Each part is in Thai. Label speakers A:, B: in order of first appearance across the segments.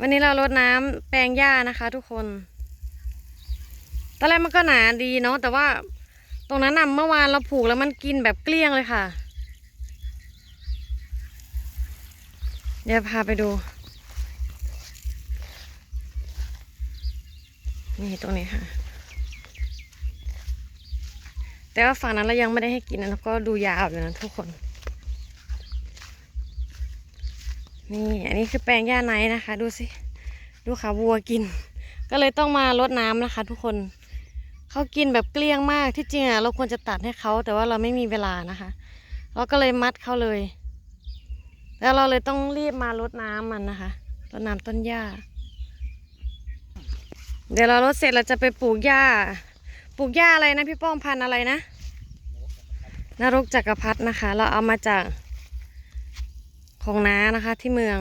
A: วันนี้เรารดน้ำแปลงหญ้านะคะทุกคน ตอนแรกมันก็หนาดีเนาะแต่ว่าตรงนั้นน่ะเมื่อวานเราผูกแล้วมันกินแบบเกลี้ยงเลยค่ะ เดี๋ยวพาไปดู นี่ตรงนี้ค่ะ แต่ว่าฝั่งนั้นเรายังไม่ได้ให้กินนะแล้วก็ดูยาวอยู่นะทุกคน นี่อันนี้คือแปลงหญ้าไนนะคะ ดูสิ ดูค่ะวัวกิน ก็เลยต้องมารดน้ำนะคะ ทุกคนเขากินแบบเกลี้ยงมากที่จริงอะเราควรจะตัดให้เขาแต่ว่าเราไม่มีเวลานะคะ เราก็เลยมัดเขาเลย แล้วเราเลยต้องรีบมารดน้ำมันนะคะรดน้ำต้นหญ้า เดี๋ยวเรารดเสร็จเราจะไปปลูกหญ้า ปลูกหญ้าอะไรนะพี่ป้องพันธุ์อะไรนะนรกจักรพรรดินะคะ เราเอามาจาก ของน้านะคะที่เมือง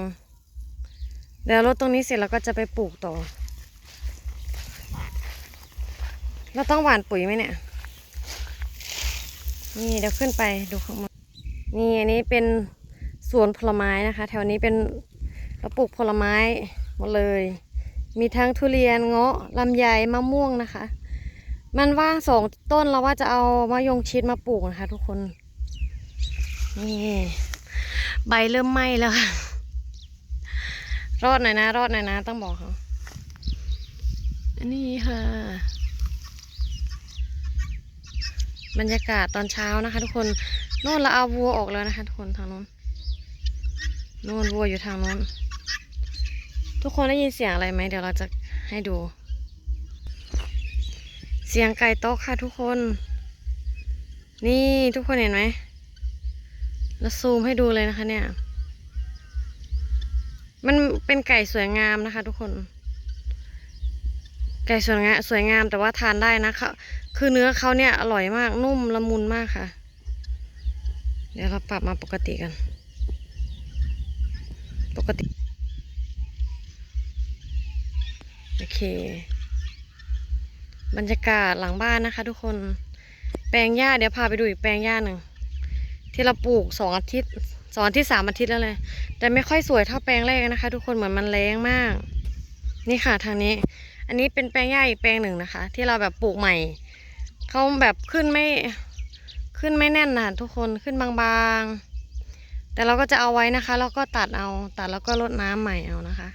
A: เดี๋ยวรถตรงนี้เสร็จเราก็จะไปปลูกต่อ เราต้องหว่านปุ๋ยไหมเนี่ย นี่เดี๋ยวขึ้นไปดูข้างบนนี่อันนี้เป็นสวนผลไม้นะคะ แถวนี้เป็นเราปลูกผลไม้หมดเลย มีทั้งทุเรียนเงาะลำไยมะม่วงนะคะ มันว่างสองต้นเราว่าจะเอามะยงชิดมาปลูกนะคะ ทุกคน นี่ ใบเริ่มไหม้แล้วค่ะ รอดหน่อยนะ รอดหน่อยนะ ต้องบอกเขาอันนี้ค่ะ บรรยากาศตอนเช้านะคะ ทุกคนโน่นเราเอาวัวออกแล้วนะคะ ทุกคนทางโน้นโน่นวัวอยู่ทางโน้น ทุกคนได้ยินเสียงอะไรไหมเดี๋ยวเราจะให้ดู เสียงไก่โต๊ะค่ะทุกคน นี่ทุกคนเห็นไหม เราซูมให้ดูเลยนะคะเนี่ย มันเป็นไก่สวยงามนะคะ ทุกคน ไก่สวยงามสวยงามแต่ว่าทานได้นะคะคือเนื้อเขาเนี่ยอร่อยมากนุ่มละมุนมากค่ะ เดี๋ยวเราปรับมาปกติกัน ปกติ โอเค บรรยากาศหลังบ้านนะคะ ทุกคน แปลงหญ้าเดี๋ยวพาไปดูอีกแปลงหญ้าหนึ่ง ที่เราปลูกสองอาทิตย์สองอาทิตย์สามอาทิตย์แล้วเลย แต่ไม่ค่อยสวยเท่าแปลงแรกนะคะ ทุกคนเหมือนมันแรงมาก นี่ค่ะทางนี้ อันนี้เป็นแปลงใหญ้าอีกแปลงหนึ่งนะคะ ที่เราแบบปลูกใหม่เขาแบบขึ้นไม่ขึ้นไม่แน่นนะทุกคนขึ้นบางๆ แต่เราก็จะเอาไว้นะคะ แล้วก็ตัดเอาตัดแล้วก็รดน้ำใหม่เอานะคะ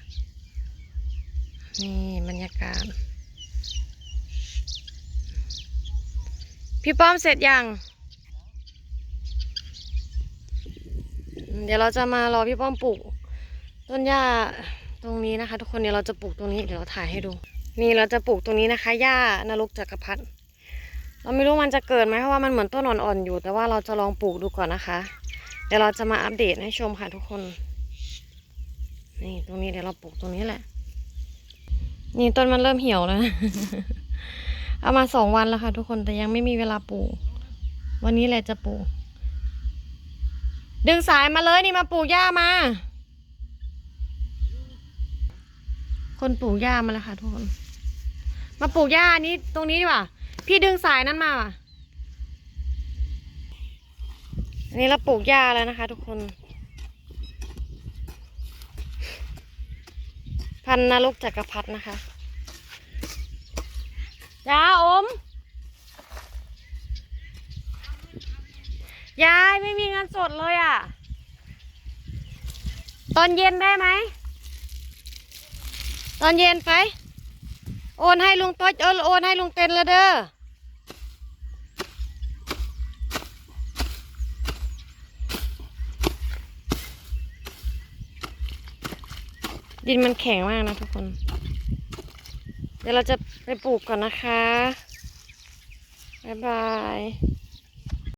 A: นี่บรรยากาศพี่ป้อมเสร็จยัง เดี๋ยวเราจะมารอพี่ป้อมปลูก ต้นหญ้าตรงนี้นะคะ ทุกคนเดี๋ยวเราจะปลูกตรงนี้เดี๋ยวเราถ่ายให้ดู นี่เราจะปลูกตรงนี้นะคะหญ้านรกจักรพรรดิเราไม่รู้มันจะเกิดไหมเพราะว่ามันเหมือนต้นอ่อนๆอยู่ แต่ว่าเราจะลองปลูกดูก่อนนะคะ เดี๋ยวเราจะมาอัปเดตให้ชมค่ะทุกคน นี่ตรงนี้เดี๋ยวเราปลูกตรงนี้แหละ นี่ต้นมันเริ่มเหี่ยวแล้วนะเอามาสองวันแล้วค่ะ ทุกคนแต่ยังไม่มีเวลาปลูก วันนี้แหละจะปลูก ดึงสายมาเลยนี่มาปลูกหญ้ามา คนปลูกหญ้ามาแล้วค่ะทุกคน มาปลูกหญ้านี้ตรงนี้ดีกว่า พี่ดึงสายนั้นมาว่ะอันนี้เราปลูกหญ้าแล้วนะคะ ทุกคน พันธุ์นรกจักรพรรดินะคะจ้าอม ยายไม่มีเงินสดเลยอะ ตอนเย็นได้ไหม ตอนเย็นไป โอนให้ลุงโต๊ดเออโอนให้ลุงเต็นล้วเด้อ ดินมันแข็งมากนะทุกคน เดี๋ยวเราจะไปปลูกก่อนนะคะ บ๊ายบาย